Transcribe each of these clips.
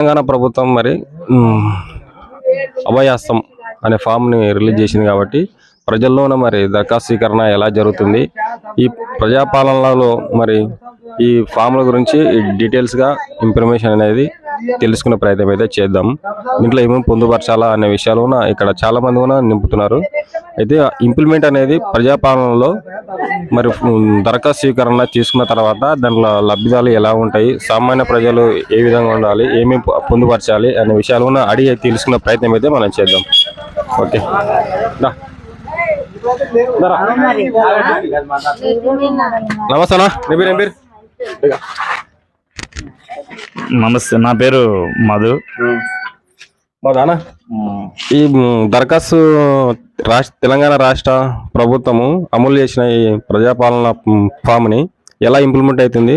తెలంగాణ ప్రభుత్వం మరి అభయాస్తం అనే ఫామ్ని రిలీజ్ చేసింది కాబట్టి ప్రజల్లోన మరి దరఖాస్తు స్వీకరణ ఎలా జరుగుతుంది? ఈ ప్రజాపాలనలో మరి ఈ ఫామ్ల గురించి డీటెయిల్స్గా ఇన్ఫర్మేషన్ అనేది తెలుసుకునే ప్రయత్నం అయితే చేద్దాం. దీంట్లో ఏమేమి పొందుపరచాలా అనే విషయాలు ఇక్కడ చాలా మంది కూడా నింపుతున్నారు. అయితే ఇంప్లిమెంట్ అనేది ప్రజాపాలనలో మరి దరఖాస్తు స్వీకరణ తీసుకున్న తర్వాత దాంట్లో లబ్ధిదారులు ఎలా ఉంటాయి సామాన్య ప్రజలు ఏ విధంగా ఉండాలి ఏమేమి పొందుపరచాలి అనే విషయాలు అడిగి తెలుసుకునే ప్రయత్నం అయితే మనం చేద్దాం. ఓకే. నమస్తే నా నీ పేరు ఏం పేరు? నమస్తే నా పేరు మధు. ఈ దరఖాస్తు రాష్ట్ర తెలంగాణ రాష్ట్ర ప్రభుత్వము అమలు చేసిన ఈ ప్రజాపాలన ఫామ్ని ఎలా ఇంప్లిమెంట్ అవుతుంది?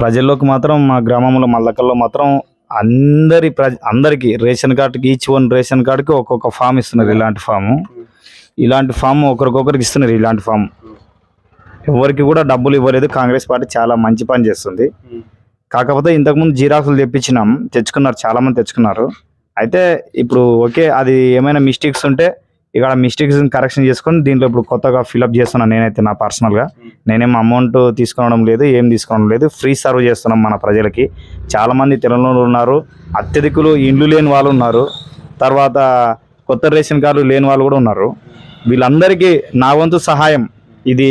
ప్రజల్లోకి మాత్రం మా గ్రామంలో మల్లకల్లో మాత్రం అందరి ప్రజ అందరికి రేషన్ కార్డుకి ఈచ్ వన్ రేషన్ కార్డుకి ఒక్కొక్క ఫామ్ ఇస్తున్నారు ఇలాంటి ఫాము. ఇలాంటి ఫామ్ ఒకరికొకరికి ఇస్తున్నారు ఇలాంటి ఫామ్. ఎవరికి కూడా డబ్బులు ఇవ్వలేదు. కాంగ్రెస్ పార్టీ చాలా మంచి పని చేస్తుంది. కాకపోతే ఇంతకుముందు జీరాక్స్లు తెప్పించినాం. తెచ్చుకున్నారు చాలామంది తెచ్చుకున్నారు. అయితే ఇప్పుడు ఓకే అది ఏమైనా మిస్టేక్స్ ఉంటే ఇక్కడ మిస్టేక్స్ కరెక్షన్ చేసుకొని దీంట్లో ఇప్పుడు కొత్తగా ఫిలప్ చేస్తున్నాను నేనైతే నా పర్సనల్గా నేనేం అమౌంట్ తీసుకోవడం లేదు ఏం తీసుకోవడం లేదు. ఫ్రీ సర్వ్ చేస్తున్నాం మన ప్రజలకి. చాలామంది తెలంగాణలో ఉన్నారు. అత్యధికులు ఇండ్లు లేని వాళ్ళు ఉన్నారు. తర్వాత కొత్త రేషన్ కార్డు లేని వాళ్ళు కూడా ఉన్నారు. వీళ్ళందరికీ నా వంతు సహాయం. ఇది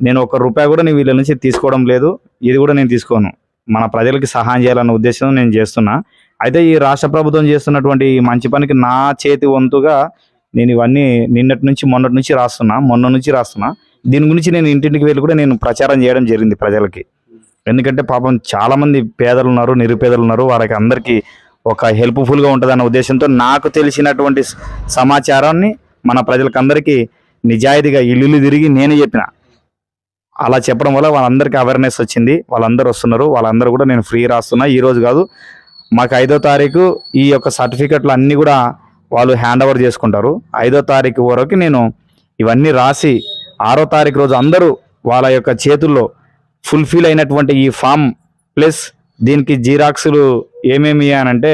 నేను ఒక రూపాయి కూడా నేను వీళ్ళ నుంచి తీసుకోవడం లేదు. ఇది కూడా నేను తీసుకోను. మన ప్రజలకి సహాయం చేయాలన్న ఉద్దేశం నేను చేస్తున్నా. అయితే ఈ రాష్ట్ర ప్రభుత్వం చేస్తున్నటువంటి మంచి పనికి నా చేతి వంతుగా నేను ఇవన్నీ నిన్నటి నుంచి మొన్నటి నుంచి రాస్తున్నా మొన్న నుంచి రాస్తున్నా. దీని గురించి నేను ఇంటింటికి వెళ్ళి కూడా నేను ప్రచారం చేయడం జరిగింది ప్రజలకి. ఎందుకంటే పాపం చాలామంది పేదలు ఉన్నారు నిరుపేదలు ఉన్నారు. వాళ్ళకి అందరికీ ఒక హెల్ప్ఫుల్గా ఉంటుందన్న ఉద్దేశంతో నాకు తెలిసినటువంటి సమాచారాన్ని మన ప్రజలకందరికీ నిజాయితీగా ఇల్లు తిరిగి నేనే చెప్పిన. అలా చెప్పడం వల్ల వాళ్ళందరికీ అవేర్నెస్ వచ్చింది. వాళ్ళందరూ వస్తున్నారు. వాళ్ళందరూ కూడా నేను ఫ్రీ రాస్తున్నా. ఈరోజు కాదు మాకు ఐదో తారీఖు ఈ యొక్క సర్టిఫికెట్లు అన్నీ కూడా వాళ్ళు హ్యాండ్ ఓవర్ చేసుకుంటారు. ఐదో తారీఖు వరకు నేను ఇవన్నీ రాసి ఆరో తారీఖు రోజు అందరూ వాళ్ళ యొక్క చేతుల్లో ఫుల్ఫిల్ అయినటువంటి ఈ ఫామ్ ప్లస్ దీనికి జీరాక్స్లు ఏమేమి అని అంటే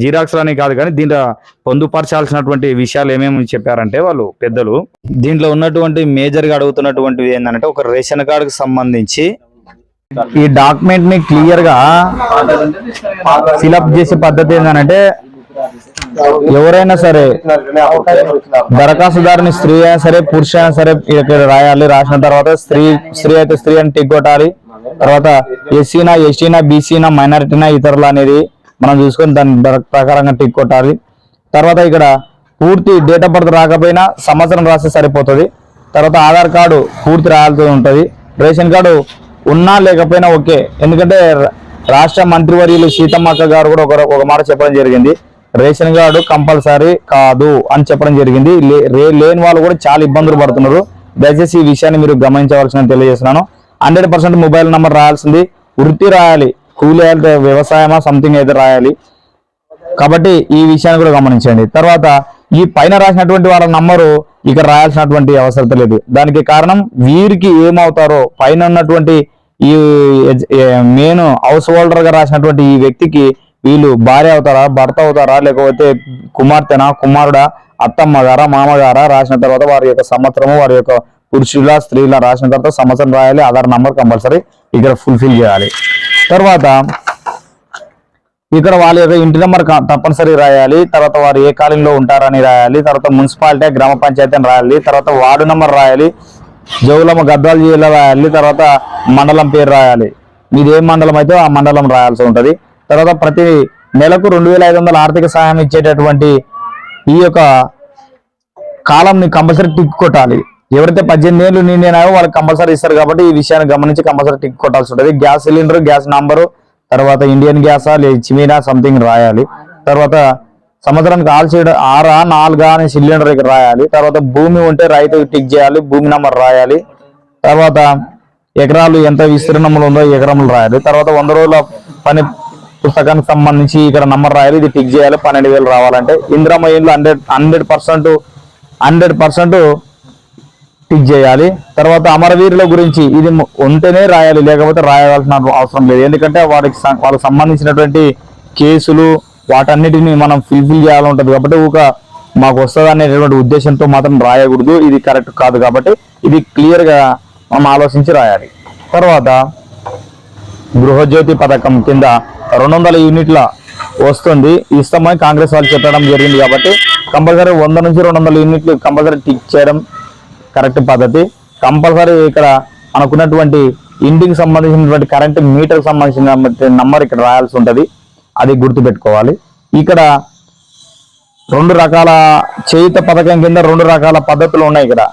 జీరాక్స్ అని కాదు కానీ దీంట్లో పొందుపరచాల్సినటువంటి విషయాలు ఏమేమి చెప్పారంటే వాళ్ళు పెద్దలు. దీంట్లో ఉన్నటువంటి మేజర్గా అడుగుతున్నటువంటివి ఏంటంటే ఒక రేషన్ కార్డుకు సంబంధించి ఈ డాక్యుమెంట్ని క్లియర్గా ఫిలప్ చేసే పద్ధతి ఏంటంటే ఎవరైనా సరే దరఖాస్తుదారుని స్త్రీ అయినా సరే పురుష అయినా సరే ఇక్కడ రాయాలి. రాసిన తర్వాత స్త్రీ స్త్రీ అయితే స్త్రీ అని టిక్ కొట్టాలి. తర్వాత ఎస్సీనా ఎస్టీనా బీసీనా మైనారిటీనా ఇతరులు అనేది మనం చూసుకొని దాని ప్రకారంగా టిక్ కొట్టాలి. తర్వాత ఇక్కడ పూర్తి డేట్ ఆఫ్ బర్త్ రాకపోయినా సంవత్సరం రాస్తే సరిపోతుంది. తర్వాత ఆధార్ కార్డు పూర్తి రాయాల్సి ఉంటుంది. రేషన్ కార్డు ఉన్నా లేకపోయినా ఓకే. ఎందుకంటే రాష్ట్ర మంత్రివర్యులు సీతమ్మక్క గారు కూడా ఒక ఒక మాట చెప్పడం జరిగింది. రేషన్ కార్డు కంపల్సరీ కాదు అని చెప్పడం జరిగింది. లే- లేని వాళ్ళు కూడా చాలా ఇబ్బందులు పడుతున్నారు. దయచేసి ఈ విషయాన్ని మీరు గమనించవలసిన తెలియజేస్తున్నాను. హండ్రెడ్ పర్సెంట్ మొబైల్ నెంబర్ రాయాల్సింది. వృత్తి రాయాలి. కూలీ అంటే వ్యవసాయమా సంథింగ్ అయితే రాయాలి. కాబట్టి ఈ విషయాన్ని కూడా గమనించండి. తర్వాత ఈ పైన రాసినటువంటి వాళ్ళ నంబరు ఇక్కడ రాయాల్సినటువంటి అవసరం లేదు. దానికి కారణం వీరికి ఏమవుతారో పైన ఉన్నటువంటి ఈ మెయిన్ హౌస్ హోల్డర్గా రాసినటువంటి ఈ వ్యక్తికి వీళ్ళు భార్య అవుతారా భర్త అవుతారా లేకపోతే కుమార్తెనా కుమారుడా అత్తమ్మ గారా మామగారా రాసిన తర్వాత వారి యొక్క సంవత్సరము వారి యొక్క పురుషుల స్త్రీల రాసిన తర్వాత సంవత్సరం రాయాలి ఆధార్ నంబర్ కంపల్సరీ ఇక్కడ ఫుల్ఫిల్ చేయాలి. తర్వాత ఇక్కడ వాళ్ళ యొక్క ఇంటి నెంబర్ తప్పనిసరి రాయాలి. తర్వాత వారు ఏ కాలంలో ఉంటారని రాయాలి. తర్వాత మున్సిపాలిటీ గ్రామ పంచాయతీ అని రాయాలి. తర్వాత వార్డు నెంబర్ రాయాలి. జౌలమ్మ గద్వాల జిల్లా రాయాలి. తర్వాత మండలం పేరు రాయాలి. మీది ఏ మండలం అయితే ఆ మండలం రాయాల్సి ఉంటుంది. తర్వాత ప్రతి నెలకు రెండు వేల ఐదు వందల ఆర్థిక సహాయం ఇచ్చేటటువంటి ఈ యొక్క కాలంని కంపల్సరీ టిక్ కొట్టాలి. ఎవరైతే పద్దెనిమిది ఏళ్ళు నిండినాయో వాళ్ళకి కంపల్సరీ ఇస్తారు కాబట్టి ఈ విషయాన్ని గమనించి కంపల్సరీ టిక్ కొట్టాల్సి ఉంటుంది. గ్యాస్ సిలిండర్ గ్యాస్ నంబరు తర్వాత ఇండియన్ గ్యాసా లేదా చిమీనా సంథింగ్ రాయాలి. తర్వాత సంవత్సరానికి ఆల్ సీడ్ ఆరా నాలుగా అనే సిలిండర్ ఇక్కడ రాయాలి. తర్వాత భూమి ఉంటే రైతు టిక్ చేయాలి భూమి నెంబర్ రాయాలి. తర్వాత ఎకరాలు ఎంత విస్తీర్ణములు ఉందో ఎకరములు రాయాలి. తర్వాత వంద రోజుల పని పుస్తకానికి సంబంధించి ఇక్కడ నంబర్ రాయాలి ఇది టిక్ చేయాలి పన్నెండు వేలు రావాలంటే. ఇందిరమ్మ ఇండ్లు hundred hundred percent hundred percent tick చేయాలి. తర్వాత అమరవీరుల గురించి ఇది ఉంటేనే రాయాలి లేకపోతే రాయాల్సిన అవసరం లేదు. ఎందుకంటే వారికి వాళ్ళకి సంబంధించినటువంటి కేసులు వాటన్నిటిని మనం ఫిల్ఫిల్ చేయాలని ఉంటుంది. కాబట్టి ఒక మాకు వస్తుంది అనేటువంటి ఉద్దేశంతో మాత్రం రాయకూడదు. ఇది కరెక్ట్ కాదు కాబట్టి ఇది క్లియర్గా మనం ఆలోచించి రాయాలి. తర్వాత గృహజ్యోతి పథకం కింద రెండు వందల యూనిట్ల వస్తుంది. ఇస్తామని కాంగ్రెస్ వాళ్ళు చెప్పడం జరిగింది కాబట్టి కంపల్సరీ వంద నుంచి రెండు వందల యూనిట్లు కంపల్సరీ టిక్ చేయడం కరెక్ట్ పద్ధతి. కంపల్సరీ ఇక్కడ మనకున్నటువంటి ఇంటికి సంబంధించినటువంటి కరెంట్ మీటర్ సంబంధించిన నంబర్ ఇక్కడ రాయాల్సి ఉంటుంది. అది గుర్తుపెట్టుకోవాలి. ఇక్కడ రెండు రకాల చేయుత పథకం కింద రెండు రకాల పద్ధతులు ఉన్నాయి ఇక్కడ.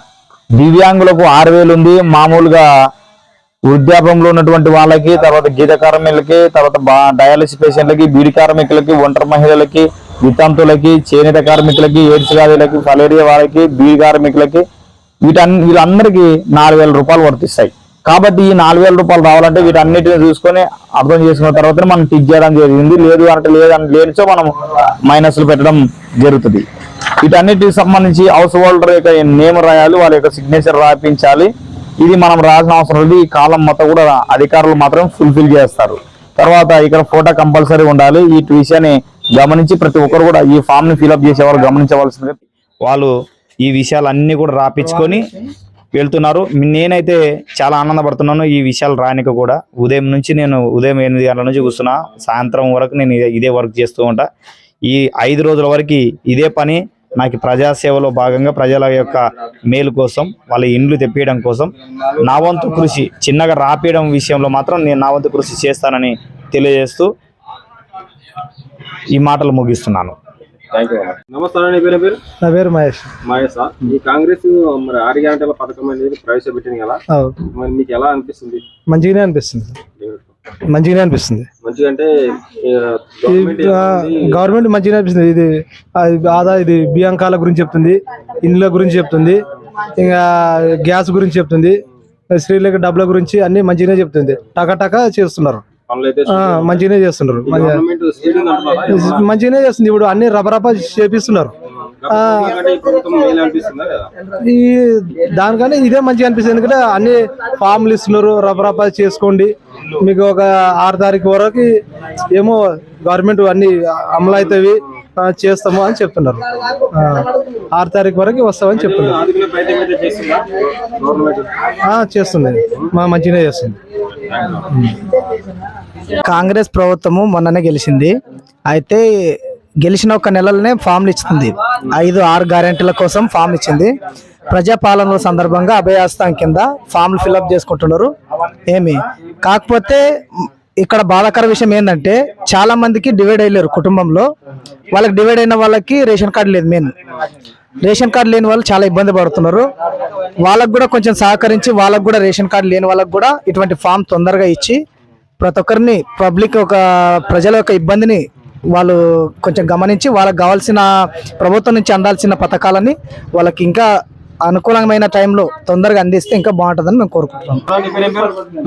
దివ్యాంగులకు ఆరు వేలు ఉంది. మామూలుగా వృద్ధాపంలో ఉన్నటువంటి వాళ్ళకి తర్వాత గీత కార్మికులకి తర్వాత బా- డయాలసిస్ పేషెంట్లకి బీడి కార్మికులకి ఒంటరి మహిళలకి వితంతులకి చేనేత కార్మికులకి ఎయిడ్స్ వ్యాధులకి ఫలేరియా వాళ్ళకి బీడి కార్మికులకి వీటన్ని వీళ్ళందరికీ నాలుగు వేల రూపాయలు వర్తిస్తాయి. కాబట్టి ఈ నాలుగు వేల రూపాయలు రావాలంటే వీటన్నిటిని చూసుకొని అర్థం చేసుకున్న తర్వాత మనం టిక్ చేయడం జరిగింది. లేదు అంటే లేదని లేనిచో మనం మైనస్లు పెట్టడం జరుగుతుంది. వీటన్నిటికి సంబంధించి హౌస్ హోల్డర్ యొక్క నేమ్ రాయాలి వాళ్ళ యొక్క సిగ్నేచర్ రాయించాలి ఇది మనం రాసిన అవసరం లేదు. ఈ కాలం మొత్తం కూడా అధికారులు మాత్రం ఫుల్ఫిల్ చేస్తారు. తర్వాత ఇక్కడ ఫోటో కంపల్సరీ ఉండాలి. ఈ విషయాన్ని గమనించి ప్రతి ఒక్కరు కూడా ఈ ఫామ్ని ఫిల్అప్ చేసే వాళ్ళు గమనించవలసింది. వాళ్ళు ఈ విషయాలన్నీ కూడా రాపించుకొని వెళ్తున్నారు. నేనైతే చాలా ఆనందపడుతున్నాను ఈ విషయాలు రానిక కూడా. ఉదయం నుంచి నేను ఉదయం ఎనిమిది గంటల నుంచి కూర్చున్నా. సాయంత్రం వరకు నేను ఇదే- వర్క్ చేస్తూ ఉంటా. ఈ ఐదు రోజుల వరకు ఇదే పని నాకు ప్రజాసేవలో భాగంగా ప్రజల యొక్క మేలు కోసం వాళ్ళ ఇండ్లు తెప్పియడం కోసం నా వంతు కృషి చిన్నగా రాపియడం విషయంలో మాత్రం నేను నా వంతు కృషి చేస్తానని తెలియజేస్తూ ఈ మాటలు ముగిస్తున్నాను. థ్యాంక్ యూ నమస్తే నీ పేరు పేరు? నా పేరు మహేష్. మహేష్ ఈ కాంగ్రెస్ మరి ఆరు గంటల పథకం అనేది ప్రవేశపెట్టింది కదా. మరి మీకు ఎలా అనిపిస్తుంది? మంచిగానే అనిపిస్తుంది. మంచిగానే అనిపిస్తుంది. మంచిగా అంటే గవర్నమెంట్ మంచిగానే అనిపిస్తుంది. ఇది ఆదా ఇది బియ్యంకాల గురించి చెప్తుంది ఇండ్ల గురించి చెప్తుంది ఇంకా గ్యాస్ గురించి చెప్తుంది స్త్రీలకు డబ్బుల గురించి అన్ని మంచిగానే చెప్తుంది. టకా టకా చేస్తున్నారు. మంచిగానే చేస్తున్నారు. మంచిగానే చేస్తుంది. ఇప్పుడు అన్ని రబరబ చేపిస్తున్నారు. ఈ దానికన్నా ఇదే మంచిగా అనిపిస్తుంది. ఎందుకంటే అన్ని ఫామ్లు ఇస్తున్నారు. రబరబా చేసుకోండి. మీకు ఒక ఆరు తారీఖు వరకు ఏమో గవర్నమెంట్ అన్ని అమలు అవుతాయి. చేస్తాము అని చెప్తున్నారు. ఆరు తారీఖు వరకు వస్తామని చెప్తున్నారు. చేస్తుంది. మా మంచిగానే చేస్తుంది. కాంగ్రెస్ ప్రభుత్వము మొన్ననే గెలిచింది. అయితే గెలిచిన ఒక నెలలోనే ఫామ్లు ఇస్తుంది ఐదు ఆరు గ్యారెంటీల కోసం ఫామ్ ఇచ్చింది. ప్రజాపాలన సందర్భంగా అభయాస్తం కింద ఫామ్లు ఫిల్అప్ చేసుకుంటున్నారు. ఏమి? కాకపోతే ఇక్కడ బాధాకర విషయం ఏంటంటే చాలా మందికి డివైడ్ అయ్యారు కుటుంబంలో. వాళ్ళకి డివైడ్ అయిన వాళ్ళకి రేషన్ కార్డు లేదు మెయిన్ రేషన్ కార్డు లేని వాళ్ళు చాలా ఇబ్బంది పడుతున్నారు. వాళ్ళకు కూడా కొంచెం సహకరించి వాళ్ళకు కూడా రేషన్ కార్డు లేని వాళ్ళకు కూడా ఇటువంటి ఫామ్ తొందరగా ఇచ్చి ప్రతి ఒక్కరిని పబ్లిక్ ఒక ప్రజల యొక్క ఇబ్బందిని వాళ్ళు కొంచెం గమనించి వాళ్ళకి కావాల్సిన ప్రభుత్వం నుంచి అందాల్సిన పథకాలని వాళ్ళకి ఇంకా అనుకూలమైన టైంలో తొందరగా అందిస్తే ఇంకా బాగుంటుందని మేము కోరుకుంటున్నాం.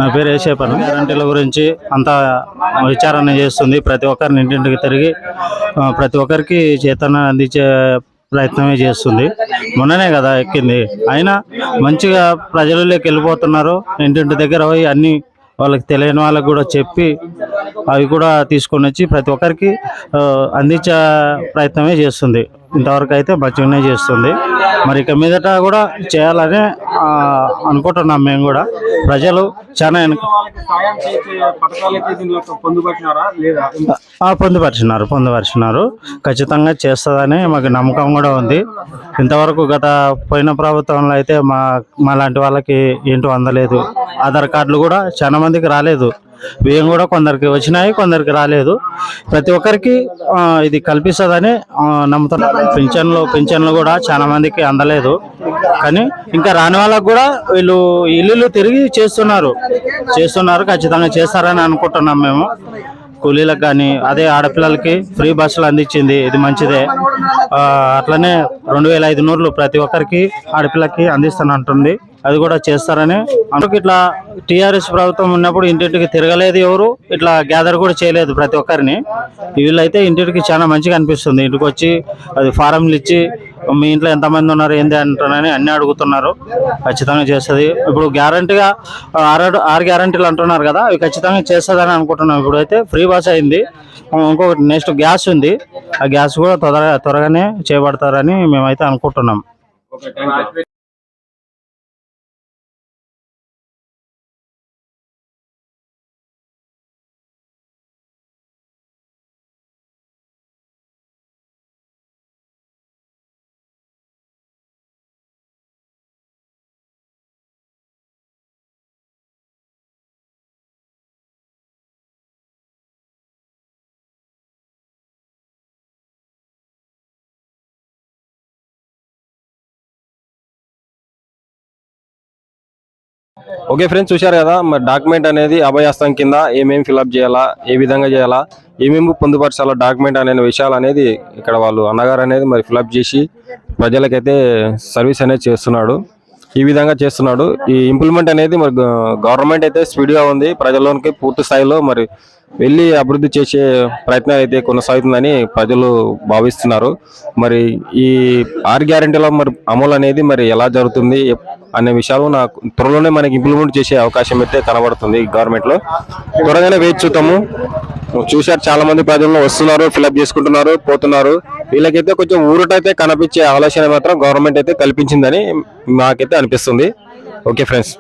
నా పేరు ఏసేపను గ్యారంటీల గురించి అంతా విచారణ చేస్తుంది. ప్రతి ఒక్కరిని ఇంటింటికి తిరిగి ప్రతి ఒక్కరికి చేతన అందించే ప్రయత్నమే చేస్తుంది. మొన్ననే కదా ఎక్కింది. అయినా మంచిగా ప్రజలలోకి వెళ్ళిపోతున్నారు. ఇంటింటి దగ్గర పోయి అన్ని వాళ్ళకి తెలియని వాళ్ళకి కూడా చెప్పి అవి కూడా తీసుకొని వచ్చి ప్రతి ఒక్కరికి అందించే ప్రయత్నమే చేస్తుంది. ఇంతవరకు అయితే మంచిగానే చేస్తుంది. మరి ఇక మీదట కూడా చేయాలని అనుకుంటున్నాం మేము కూడా. ప్రజలు చాలా పొందుపరిచినారా పొందుపరిచినారు పొందుపరిచినారు. ఖచ్చితంగా చేస్తుందని మాకు నమ్మకం కూడా ఉంది. ఇంతవరకు గత పోయిన ప్రభుత్వంలో అయితే మా మా లాంటి వాళ్ళకి ఏంటో అందలేదు. ఆధార్ కార్డులు కూడా చాలా మందికి రాలేదు. బియ్యం కూడా కొందరికి వచ్చినాయి కొందరికి రాలేదు. ప్రతి ఒక్కరికి ఇది కల్పిస్తుందని నమ్ముతున్నారు. పింఛన్లు పింఛన్లు కూడా చాలా మందికి అందలేదు. కానీ ఇంకా రాని వాళ్ళకు కూడా వీళ్ళు ఇల్లు తిరిగి చేస్తున్నారు. చేస్తున్నారు ఖచ్చితంగా చేస్తారని అనుకుంటున్నాం మేము. కూలీలకు కానీ అదే ఆడపిల్లలకి ఫ్రీ బస్సులు అందించింది ఇది మంచిదే. అట్లనే రెండు వేల ఐదు నూరులు ప్రతి ఒక్కరికి ఆడపిల్లకి అందిస్తానంటుంది. అది కూడా చేస్తారని. అందుకు ఇట్లా టీఆర్ఎస్ ప్రభుత్వం ఉన్నప్పుడు ఇంటింటికి తిరగలేదు ఎవరు ఇట్లా గ్యాదర్ కూడా చేయలేదు ప్రతి ఒక్కరిని. వీళ్ళైతే ఇంటింటికి చాలా మంచిగా అనిపిస్తుంది. ఇంటికి వచ్చి అది ఫారంలు ఇచ్చి మీ ఇంట్లో ఎంతమంది ఉన్నారు ఏంది అంటారని అన్ని అడుగుతున్నారు. ఖచ్చితంగా చేస్తుంది. ఇప్పుడు గ్యారంటీగా ఆరు ఆరు గ్యారంటీలు అంటున్నారు కదా అవి ఖచ్చితంగా చేస్తుందని అనుకుంటున్నాం. ఇప్పుడు అయితే ఫ్రీ బస్ అయింది. ఇంకొకటి నెక్స్ట్ గ్యాస్ ఉంది. ఆ గ్యాస్ కూడా త్వరగా త్వరగానే చేపడతారని మేమైతే అనుకుంటున్నాం. ఓకే ఫ్రెండ్స్ చూశారు కదా? మరి డాక్యుమెంట్ అనేది అభయాస్తం కింద ఏమేమి ఫిలప్ చేయాలా ఏ విధంగా చేయాలా ఏమేమి పొందుపరచాలా డాక్యుమెంట్ అనే విషయాలు అనేది ఇక్కడ వాళ్ళు అన్నగారు అనేది మరి ఫిలప్ చేసి ప్రజలకైతే సర్వీస్ అనేది చేస్తున్నాడు. ఈ విధంగా చేస్తున్నాడు. ఈ ఇంప్లిమెంట్ అనేది మరి గవర్నమెంట్ అయితే స్పీడ్గా ఉంది. ప్రజల్లోనికి పూర్తి స్థాయిలో మరి వెళ్ళి అభివృద్ధి చేసే ప్రయత్నం అయితే కొనసాగుతుందని ప్రజలు భావిస్తున్నారు. మరి ఈ ఆర్ గ్యారెంటీలో మరి అమలు అనేది మరి ఎలా జరుగుతుంది అనే విషయాలు నాకు త్వరలోనే మనకి ఇంప్లిమెంట్ చేసే అవకాశం అయితే కనబడుతుంది గవర్నమెంట్లో త్వరగానే వేచి చూద్దాము. చూశారు చాలా మంది ప్రజలు వస్తున్నారు ఫిలప్ చేసుకుంటున్నారు పోతున్నారు. వీళ్ళకైతే కొంచెం ఊరటైతే కనిపించే ఆలోచన మాత్రం గవర్నమెంట్ అయితే కల్పించిందని నాకైతే అనిపిస్తుంది. Okay friends